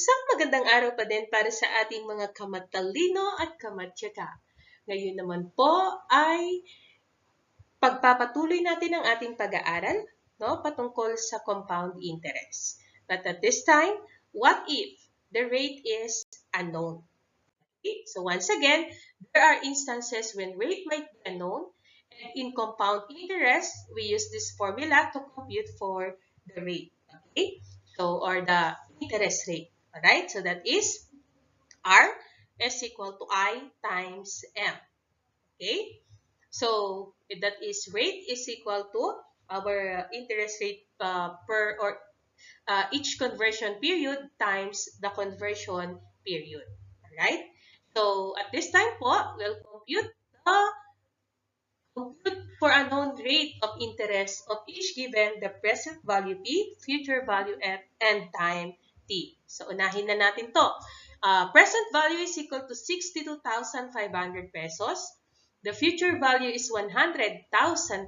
Isang magandang araw pa din para sa ating mga kamatalino at kamatsyaga. Ngayon naman po ay pagpapatuloy natin ang ating pag-aaral no, patungkol sa compound interest. But at this time, what if the rate is unknown? Okay, so once again, there are instances when rate might be unknown and in compound interest, we use this formula to compute for the rate. Okay, so or the interest rate. Alright, so that is R is equal to I times M. Okay? So, that is rate is equal to our interest rate uh, per or uh, each conversion period times the conversion period. Alright? So, at this time po, we'll compute the compute for a known rate of interest of each given the present value P, future value F, and time So, unahin na natin to. Uh, present value is equal to 62,500 pesos. The future value is 100,000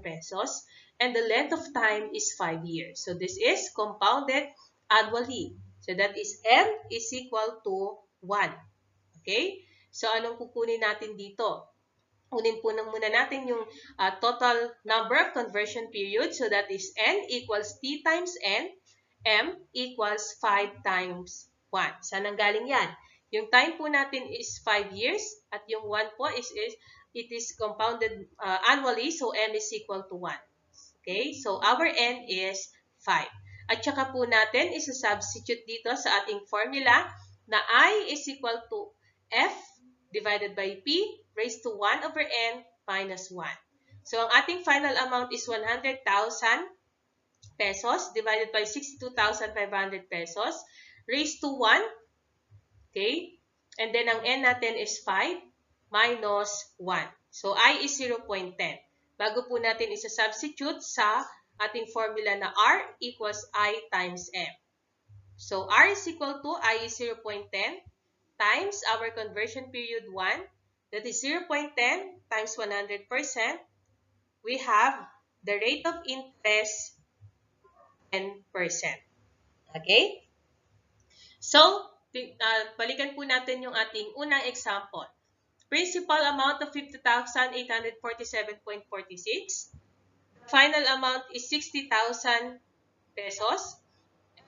pesos. And the length of time is 5 years. So, this is compounded annually. So, that is M is equal to 1. Okay? So, anong kukunin natin dito? Kunin po na muna natin yung uh, total number of conversion period. So, that is N equals T times N m equals 5 times 1. Saan ang galing yan? Yung time po natin is 5 years at yung 1 po is, is it is compounded uh, annually so m is equal to 1. Okay? So our n is 5. At saka po natin isa-substitute dito sa ating formula na i is equal to f divided by p raised to 1 over n minus 1. So ang ating final amount is 100,000 pesos divided by 62,500 pesos raised to 1. Okay? And then ang n natin is 5 minus 1. So i is 0.10. Bago po natin isa-substitute sa ating formula na r equals i times m. So r is equal to i is 0.10 times our conversion period 1. That is 0.10 times 100%. We have the rate of interest 10%. Okay? So, uh, balikan po natin yung ating unang example. Principal amount of 50,847.46. Final amount is 60,000 pesos.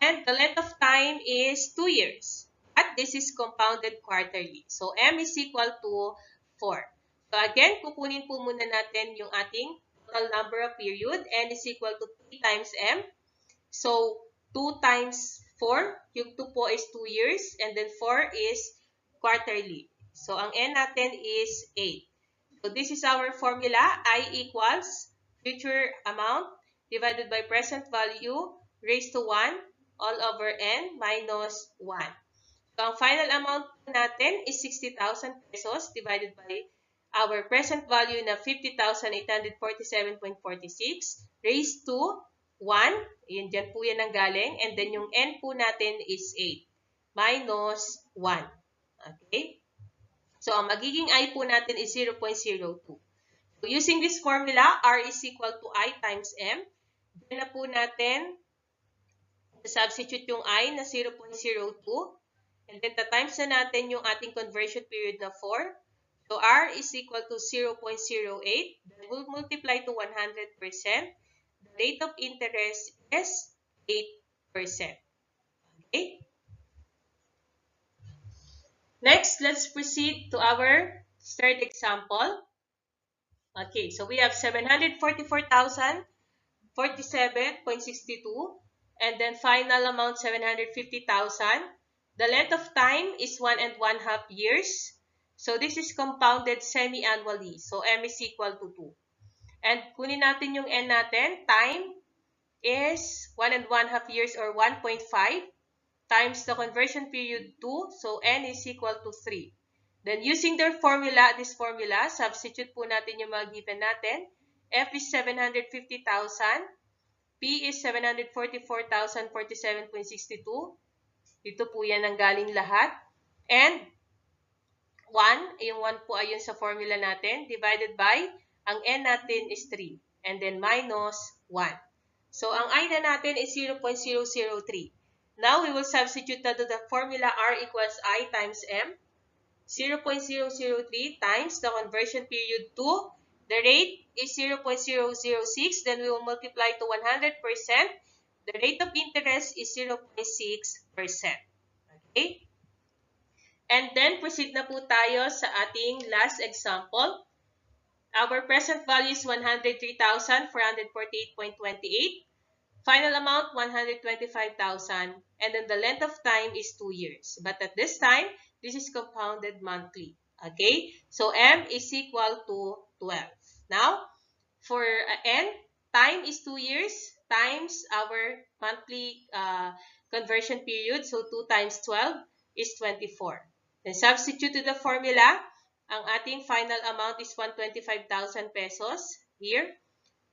And the length of time is 2 years. At this is compounded quarterly. So, M is equal to 4. So, again, kukunin po muna natin yung ating total number of period. N is equal to T times M. So, 2 times 4, yung 2 po is 2 years, and then 4 is quarterly. So, ang n natin is 8. So, this is our formula. I equals future amount divided by present value raised to 1 all over n minus 1. So, ang final amount natin is 60,000 pesos divided by our present value na 50,847.46 raised to 1. Yun, dyan po yan ang galing. And then yung n po natin is 8. Minus 1. Okay? So, ang magiging i po natin is 0.02. So, using this formula, r is equal to i times m. Diyan na po natin substitute yung i na 0.02. And then, times na natin yung ating conversion period na 4. So, r is equal to 0.08. Then, we'll multiply to 100% rate of interest is 8%. Okay? Next, let's proceed to our third example. Okay, so we have 744,047.62 and then final amount 750,000. The length of time is one and one half years. So this is compounded semi-annually. So M is equal to 2. And kunin natin yung n natin. Time is 1 and 1 half years or 1.5 times the conversion period 2. So, n is equal to 3. Then, using their formula, this formula, substitute po natin yung mga given natin. F is 750,000. P is 744,047.62. Dito po yan ang galing lahat. And 1, yung 1 po ayun sa formula natin, divided by ang n natin is 3. And then minus 1. So, ang i na natin is 0.003. Now, we will substitute that to the formula R equals I times M. 0.003 times the conversion period 2. The rate is 0.006. Then we will multiply to 100%. The rate of interest is 0.6%. Okay? And then, proceed na po tayo sa ating last example. Our present value is 103,448.28. Final amount, 125,000. And then the length of time is 2 years. But at this time, this is compounded monthly. Okay? So, M is equal to 12. Now, for uh, N, time is 2 years times our monthly uh, conversion period. So, 2 times 12 is 24. Then, substitute to the formula. Ang ating final amount is 125,000 pesos here.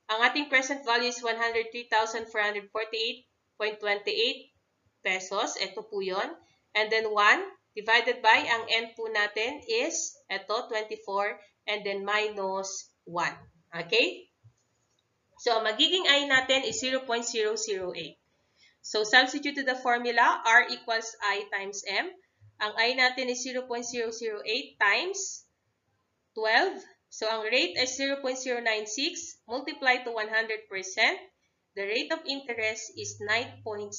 Ang ating present value is 103,448.28 pesos. Ito po yun. And then 1 divided by, ang n po natin is, ito, 24, and then minus 1. Okay? So, ang magiging i natin is 0.008. So, substitute to the formula, r equals i times m. Ang i natin is 0.008 times 12. So, ang rate is 0.096 multiply to 100%. The rate of interest is 9.6%.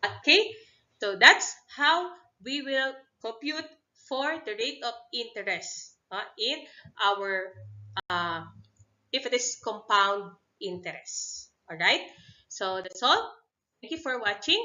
Okay? So, that's how we will compute for the rate of interest uh, in our, uh, if it is compound interest. Alright? So, that's all. Thank you for watching.